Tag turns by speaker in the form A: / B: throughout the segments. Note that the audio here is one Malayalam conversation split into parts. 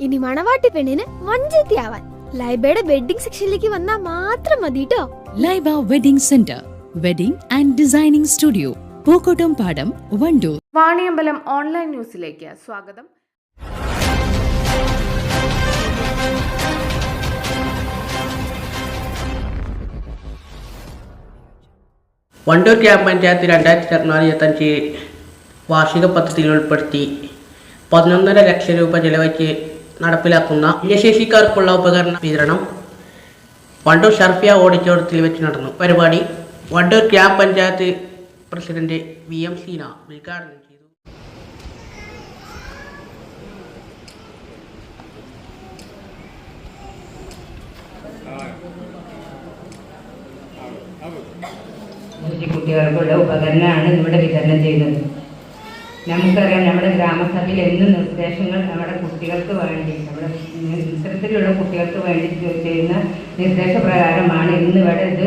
A: ഇനി മണവാട്ടി പെണ്ണിന് മഞ്ചേത്തിയാവാൻ ലൈബയുടെ വെഡിങ് സെക്ഷനിലേക്ക് വന്നാൽ മാത്രം മതി കേട്ടോ
B: Laiba wedding centre wedding and designing studio Pookkottumpadam Wandoor.
C: Vaniyambalam online ന്യൂസിലേക്ക് സ്വാഗതം.
D: വണ്ടൂർ ഗ്രാമപഞ്ചായത്ത് രണ്ടായിരത്തി ഇരുപത്തിനാല് വാർഷിക പദ്ധതിയിൽ ഉൾപ്പെടുത്തി പതിനൊന്നര ലക്ഷം രൂപ ചെലവഴിച്ച് നടപ്പിലാക്കുന്ന ഭിന്നശേഷിക്കാർക്കുള്ള ഉപകരണ വിതരണം. വണ്ടൂർ ഷർഫിയ ഓഡിറ്റോറിയത്തിൽ വെച്ച് നടന്നു. പരിപാടി വണ്ടൂർ ഗ്രാമപഞ്ചായത്ത് പ്രസിഡന്റ് വി എം സീന ഉദ്ഘാടനം ചെയ്തു.
E: കുട്ടികൾക്കുള്ള ഉപകരണമാണ് ഇവിടെ വിതരണം ചെയ്യുന്നത്. നമുക്കറിയാം നമ്മുടെ ഗ്രാമസഭയിൽ എന്ത് നിർദ്ദേശങ്ങൾ നമ്മുടെ കുട്ടികൾക്ക് വേണ്ടി നമ്മുടെ ഇത്തരത്തിലുള്ള കുട്ടികൾക്ക് വേണ്ടി ചെയ്യുന്ന നിർദ്ദേശപ്രകാരമാണ് ഇന്ന് ഇവിടെ ഇത്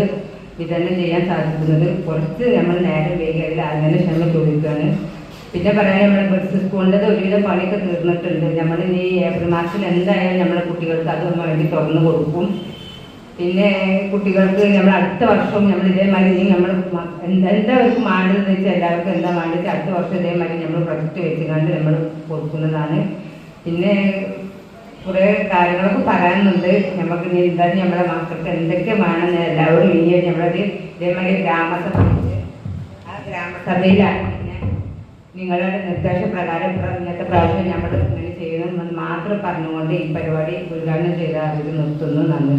E: വിതരണം ചെയ്യാൻ സാധിക്കുന്നത്. കുറച്ച് നമ്മൾ നേരം വേഗത്തിൽ അതിനെ ക്ഷമ ചോദിക്കുകയാണ്. പിന്നെ പറയാൻ നമ്മുടെ ബസ് സ്കൂളിന്റെ ഒരുവിധം പണിയൊക്കെ തീർന്നിട്ടുണ്ട്. നമ്മൾ ഇനി ഏപ്രിൽ മാസത്തിൽ എന്തായാലും നമ്മുടെ കുട്ടികൾക്ക് അത് വേണ്ടി തുറന്നു കൊടുക്കും. പിന്നെ കുട്ടികൾക്ക് നമ്മൾ അടുത്ത വർഷവും നമ്മൾ ഇതേമാതിരി നമ്മൾ എന്താ അവർക്ക് വേണ്ടതെന്ന് വെച്ചാൽ എല്ലാവർക്കും എന്താ വേണ്ടത് അടുത്ത വർഷം ഇതേമാതിരി നമ്മൾ പ്രൊജക്റ്റ് വെച്ചുകൊണ്ട് നമ്മൾ കൊടുക്കുന്നതാണ്. പിന്നെ കുറേ കാര്യങ്ങളൊക്കെ പറയാനുണ്ട്. നമുക്ക് ഇനി എന്തായാലും നമ്മുടെ മക്കൾക്ക് എന്തൊക്കെ വേണമെന്ന് എല്ലാവരും ഇനി നമ്മളത് ഇതേമാതിരി ഗ്രാമസഭ ആ ഗ്രാമസഭയിലാണ് നിങ്ങളുടെ നിർദ്ദേശപ്രകാരം പ്ര- ഇന്നത്തെ പ്രാവശ്യം നമ്മൾ ഇങ്ങനെ ചെയ്യണമെന്ന് മാത്രം പറഞ്ഞുകൊണ്ട് ഈ പരിപാടി ഉദ്ഘാടനം ചെയ്ത അവർ നിർത്തുന്നു. നന്ദി.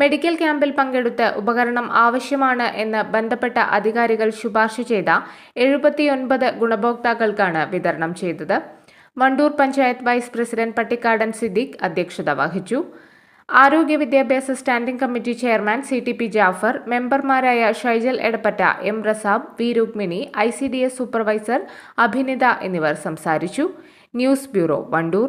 C: മെഡിക്കൽ ക്യാമ്പിൽ പങ്കെടുത്ത് ഉപകരണം ആവശ്യമാണ് എന്ന് ബന്ധപ്പെട്ട അധികാരികൾ ശുപാർശ ചെയ്ത എഴുപത്തിയൊൻപത് ഗുണഭോക്താക്കൾക്കാണ് വിതരണം ചെയ്തത്. വണ്ടൂർ പഞ്ചായത്ത് വൈസ് പ്രസിഡന്റ് പട്ടിക്കാടൻ സിദ്ദീഖ് അധ്യക്ഷത വഹിച്ചു. ആരോഗ്യ വിദ്യാഭ്യാസ standing committee chairman C T P Jafar മെമ്പർമാരായ Shaijal Edappatta M Rasab V Rukmini I C D S supervisor Abhinitha എന്നിവർ സംസാരിച്ചു. News bureau Wandoor.